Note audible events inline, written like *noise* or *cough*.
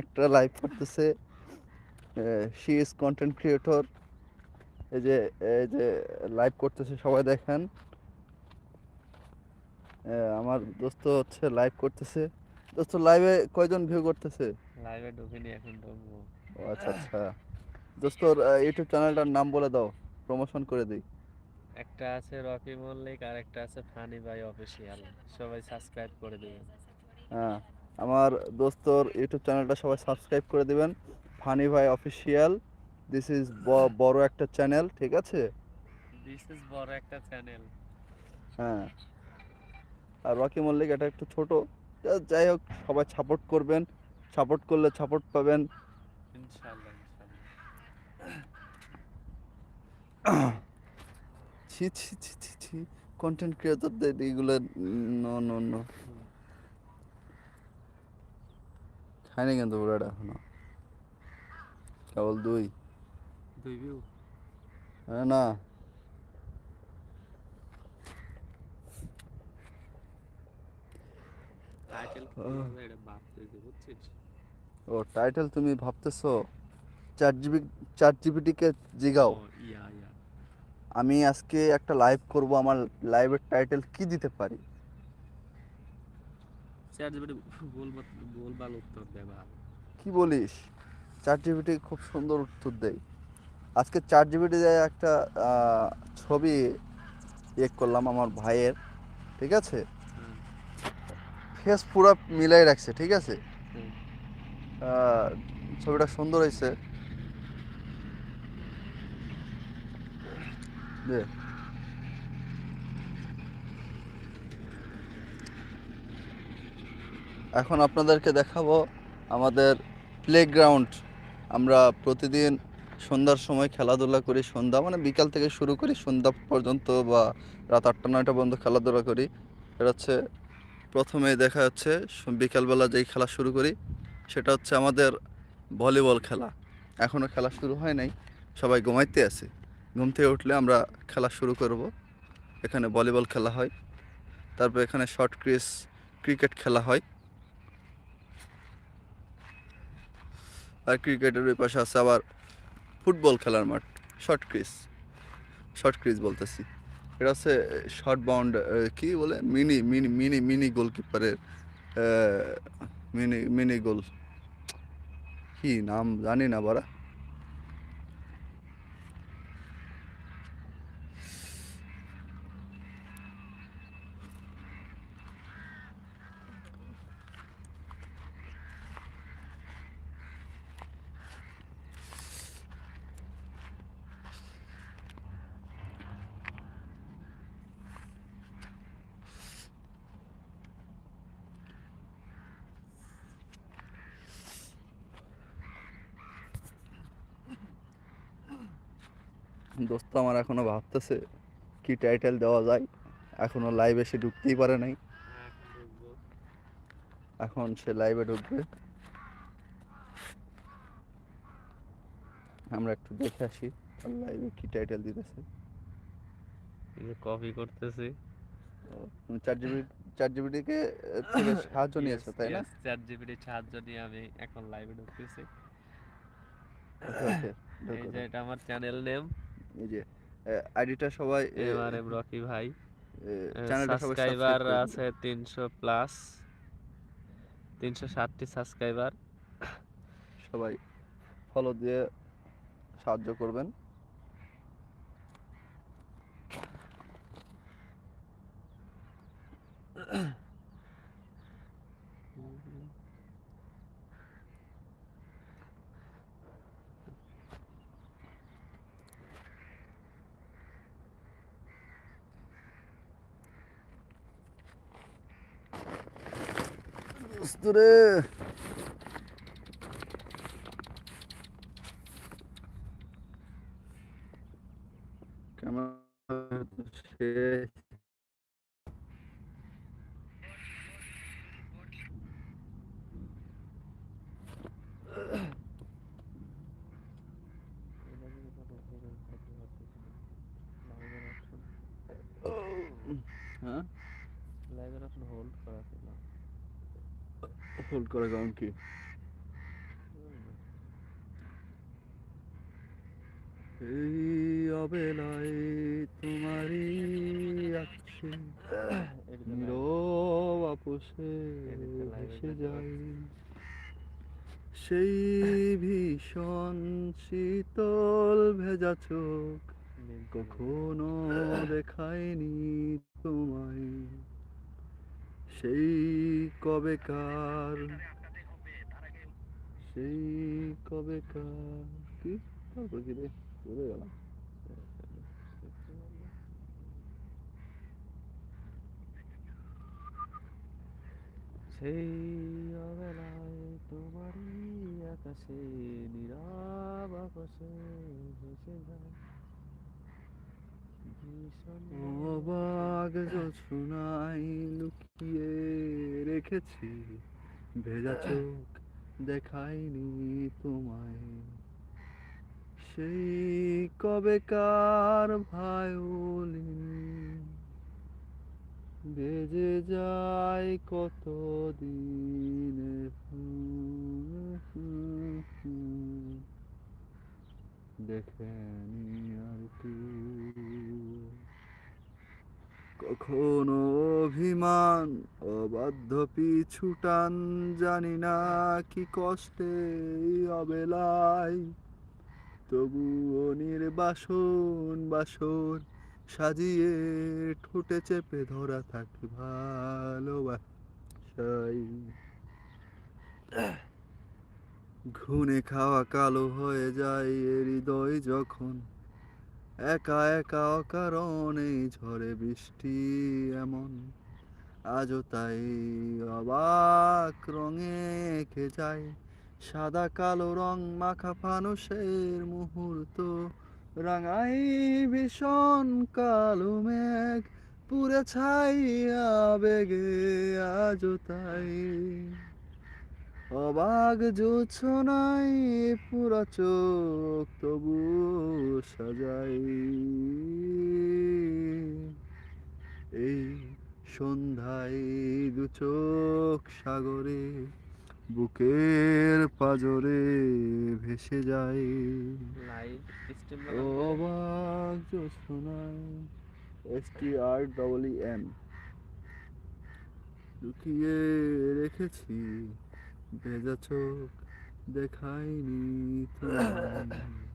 একটা লাইভ করতেছে। She is content creator এই যে এই যে লাইভ করতেছে সবাই দেখেন। আমার দোস্ত হচ্ছে লাইভ করতেছে। দোস্ত লাইভে কয়জন ভিউ করতেছে? লাইভে ঢুকিনি এখন ঢুকবো ও আচ্ছা আচ্ছা। দোস্ত ইউটিউব চ্যানেলটার নাম বলে দাও। প্রমোশন করে দিই। একটা আছে রকি মল্লিক আর একটা আছে ফানি ভাই অফিসিয়াল সবাই সাবস্ক্রাইব করে দিবেন। হ্যাঁ। আমার দোস্তর ইউটিউব চ্যানেলটা সবাই সাবস্ক্রাইব করে দেবেন। ফানি ভাই অফিসিয়াল দিস ইজ বড় একটা চ্যানেল ঠিক আছে? দিস ইজ বড় একটা চ্যানেল। হ্যাঁ। আর রকি মল্লিক এটা একটু ছোট। যাই হোক সবাই সাপোর্ট করবেন। সাপোর্ট করলে সাপোর্ট পাবেন। ইনশাআল্লাহ ছি ছি ছি ছি ছি। কন্টেন্ট ক্রিয়েটরদের এইগুলো নো নো নো খায়নি কিন্তু পুরোটা। এখনও কেবল দুই। দুই ভিউ হ্যাঁ না। ও টাইটেল তুমি ভাবতেছো? চার জিবি চার জিবিটিকে জিগাও আমি আজকে একটা লাইভ করব আমার লাইভের টাইটেল কি দিতে পারি? চ্যাট জিপিটি উত্তর কি বলিস? চার জিবিটি খুব সুন্দর উত্তর দেয়। আজকে চার জিবিটি দিয়ে একটা ছবি ইয়ে করলাম আমার ভাইয়ের ঠিক আছে? ফেস পুরো মিলাই রাখছে ঠিক আছে? ছবিটা সুন্দর হয়েছে দে। এখন আপনাদেরকে দেখাবো আমাদের প্লেগ্রাউন্ড আমরা প্রতিদিন সন্ধ্যার সময় খেলাধুলা করি, সন্ধ্যা মানে বিকাল থেকে শুরু করি, সন্ধ্যা পর্যন্ত বা রাত আটটা, নয়টা পর্যন্ত খেলাধুলা করি। এটা হচ্ছে প্রথমে দেখা যাচ্ছে বিকালবেলা যেই খেলা শুরু করি, সেটা হচ্ছে আমাদের ভলিবল খেলা। এখনও খেলা শুরু হয় নাই, সবাই ঘুমাইতে আছে। ঘুম থেকে উঠলে আমরা খেলা শুরু করব। এখানে ভলিবল খেলা হয়। তারপর এখানে শর্ট ক্রিস ক্রিকেট খেলা হয়। আর ক্রিকেটের ওই পাশে আছে আবার ফুটবল খেলার মাঠ শর্ট ক্রিস শর্ট ক্রিজ বলতেছি। এটা হচ্ছে শর্ট বাউন্ড কি বলে? মিনি মিনি মিনি মিনি গোলকিপারের মিনি মিনি গোল কি নাম জানি না বারা দোস্ত আমার এখনও ভাবতেছে কি টাইটেল দেওয়া যায়। এখনও লাইভ এসে ঢুকতেই পারে নাই। এখন সে লাইভে ঢুকবে। আমরা একটু দেখে আসি লাইভে কি টাইটেল দিতেছে। কপি করতেছি। চার জিবি চার জিবিটিকে সাহায্য নিয়েছো তাই না? চ্যাট জিপিটির সাহায্য নিয়ে আমি এখন লাইভে ঢুকতেছি। *coughs* ওকে ওকে এই যে এটা আমার চ্যানেল নেম এই যে আইডিটা সবাই এম রকি ভাই চ্যানেলটা সবাই সাবস্ক্রাইবার আছে তিনশো প্লাস তিনশো ষাটটি সাবস্ক্রাইবার সবাই ফলো দিয়ে সাহায্য করবেন। ক্যামেরা শেষ। হ্যাঁ লাইভের অপশন হোল্ড করা ছিল হোল্ড করার কারণ কি এই অবেলায় তোমারই আছে নীরব আপোষে ভেসে যাই সেই ভীষণ শীতল ভেজা চোখ কখনো দেখায়নি তোমায়। সেই কবেকার সেই কবেকার, কি? তারপর কি রে? চলে গেলাম। সেই অবেলায় তোমারই আকাশে নীরব আকাশে ভেসে যায়। অবাক জোছনাই লুকিয়ে রেখেছি। ভেজা চোখ দেখায়নি তোমায়। সেই কবেকার ভায়োলিন বেজে যায় কত দিনে দেখেনি আর কেউ কখনো অভিমান, অবাধ্য পিছু টান জানি না কি কষ্টে অবেলায়। তবুও নির্বাসন বাসর সাজিয়ে ঠোঁটে চেপে ধরা থাকে ভালোবাসাই। ঘুনে খাওয়া কালো হয়ে যায় হৃদয় যখন একা একা অকারণে ঝরে বৃষ্টি এমন। আজও তাই অবাক রঙে এঁকে যায় সাদা কালো রং মাখা ফানুষের মুহূর্ত। রাঙাই ভীষণ কালো মেঘ পুরে ছাই আবেগে আজও তাই। অবাক জোছনাই পুরা চোখ তবু সাজাই এই সন্ধ্যায় দু চোখ সাগরে বুকের পাজরে ভেসে স্ট্রিম অবাক জোছনাই এস টি আর ডবল এম লুকিয়ে রেখেছি ভেজা চোখ দেখায়নি তোমায়। *laughs*